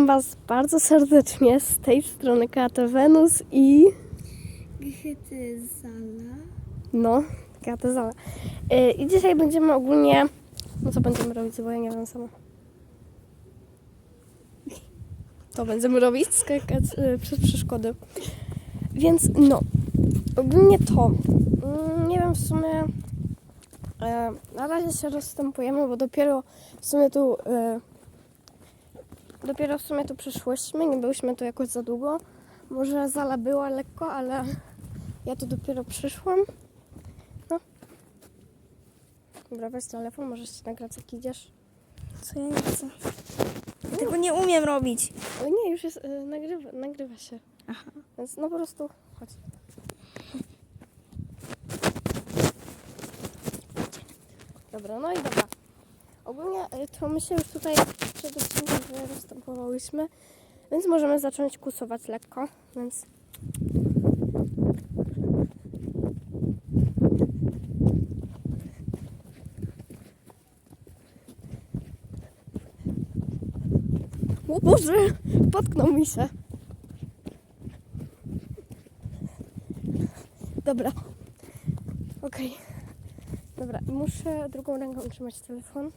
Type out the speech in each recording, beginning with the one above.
Witam Was bardzo serdecznie z tej strony KT Venus i Zala. no, KT Zala. Y, I dzisiaj będziemy ogólnie, no co będziemy robić, bo ja nie wiem sama. To będziemy robić, skakać y, przez przeszkody. Więc no, ogólnie to, mm, nie wiem w sumie, e, na razie się rozstępujemy, bo dopiero w sumie tu, e, dopiero w sumie tu przyszłyśmy, nie byłyśmy tu jakoś za długo. Może zala była lekko, ale ja tu dopiero przyszłam. No. Dobra, weź telefon, możesz się nagrać jak idziesz. Co ja nie chcę? Tego nie umiem robić. Ale nie, już jest, y, nagrywa, nagrywa się. Aha. Więc no po prostu chodź. Dobra, no i dobra. Ogólnie y, to my się już tutaj przed odcinkiem występowałyśmy, więc możemy zacząć kusować lekko, więc... O Boże, potknął mi się. Dobra. Okej. Dobra, muszę drugą ręką trzymać telefon.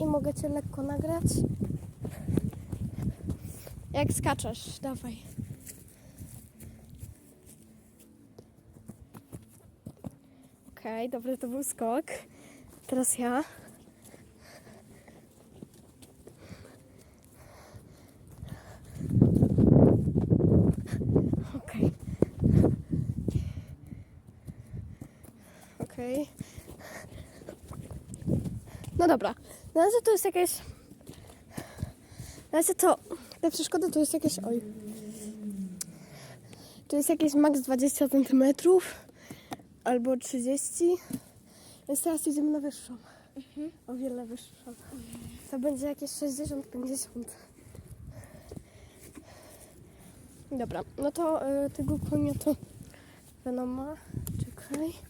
I mogę cię lekko nagrać. Jak skaczesz, dawaj. Okej, dobry, to był skok. Teraz ja. Okej. Okej. No dobra. Na razie to jest jakieś... Na razie to... Te przeszkody to jest jakieś... Oj. To jest jakieś max 20 cm. Albo 30. Więc teraz idziemy na wyższą. O wiele wyższą. To będzie jakieś 60-50. Dobra, no to y, tego konia to Venoma. Czekaj.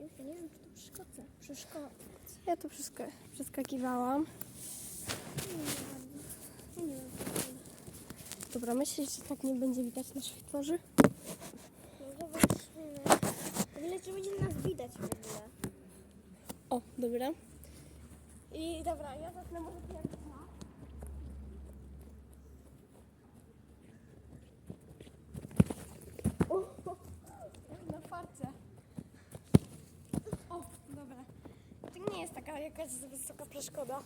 Ja nie wiem, czy to przeszkodzę. Przeszkodzę. Ja to wszystko przeskakiwałam. Nie wiem. Dobra, myślisz, że tak nie będzie widać naszych twarzy? No zobaczymy. W ogóle czy będzie nas widać w ogóle? O, dobra. I dobra, ja zacznę może pierwsza. O, na farce. O, dobra. To nie jest taka jakaś wysoka przeszkoda.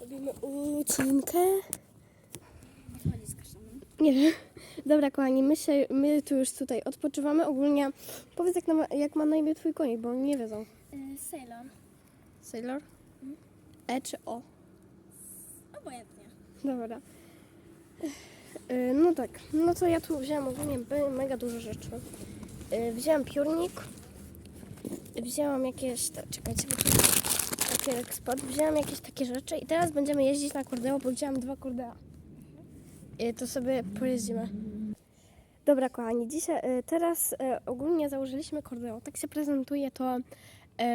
Robimy ucinkę. Nie wiem. Dobra, kochani, my, się, my tu już tutaj odpoczywamy. Ogólnie powiedz, jak, na, jak ma na imię twój konik, bo oni nie wiedzą. Yy, Ceylon. Sailor? E czy O? Obojętnie. Dobra. Yy, No tak, no to ja tu wzięłam ogólnie be- mega dużo rzeczy. Yy, Wzięłam piórnik, wzięłam jakieś, czekajcie, bo tu taki eksport, wzięłam jakieś takie rzeczy i teraz będziemy jeździć na kordeo, bo wzięłam dwa kordea. Yy, To sobie pojeździmy. Dobra, kochani, dzisiaj, yy, teraz yy, ogólnie założyliśmy kordeo. Tak się prezentuje to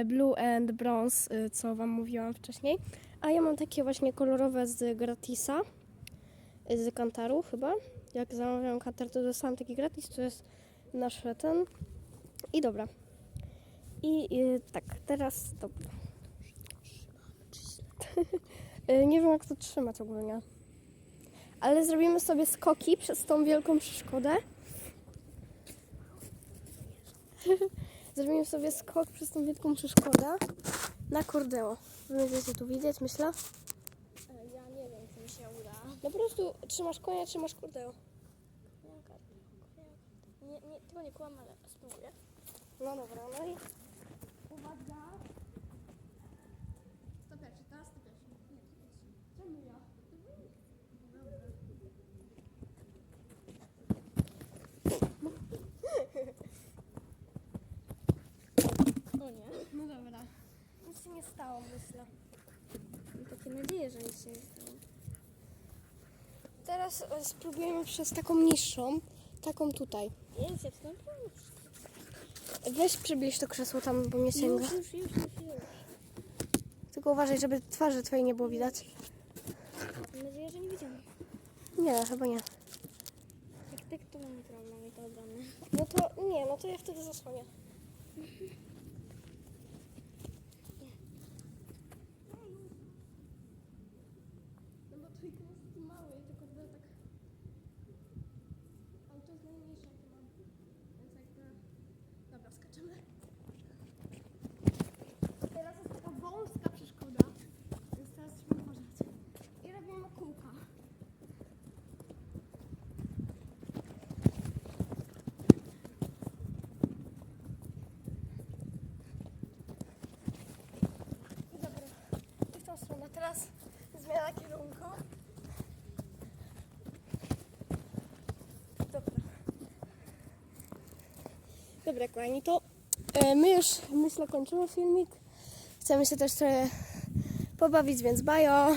Blue and Bronze, yy, co Wam mówiłam wcześniej. A ja mam takie właśnie kolorowe z gratisa, y, z kantaru chyba. Jak zamawiam kantar, to dostałam taki gratis, to jest nasz ten. I dobra. I tak, teraz dobra. Nie wiem jak to trzymać ogólnie. Ale zrobimy sobie skoki przez tą wielką przeszkodę. zrobimy sobie skok przez tą wielką przeszkodę na kordeo. Będziecie tu widzieć, myślę. Ja nie wiem, czy mi się uda. No po prostu trzymasz konia, trzymasz kordeo. Nie, nie, tego nie kłam, ale spróbuję. No dobra, no i Uwaga. To pierwszy, teraz to pierwszy. czemu ja? Nie stało, myślę. Mam takie nadzieję, że nic się nie stało. Teraz e, spróbujemy przez taką niższą, taką tutaj. No Weź przybliż to krzesło tam, bo mnie sięga. już, już, już, już. Tylko uważaj, żeby twarzy twojej nie było widać. Mam nadzieję, że nie widziałem. Nie, chyba nie. Jak tak, to mam problem i to ogromne. No to nie, no to ja wtedy zasłonię. No bo trójka jest mały, tylko tyle tak... Ale to jest najmniejsze, jakie mam. Więc jakby... Dobra, skaczemy. Teraz jest taka wąska przeszkoda, więc teraz trzeba uważać. I robimy kółka. Dobra, i w tą stronę. Teraz zmiana kierunku. Dobra. Dobra, kochani, to e, my już myślę kończymy filmik. Chcemy się też trochę pobawić, więc bajo.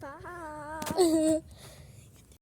Pa!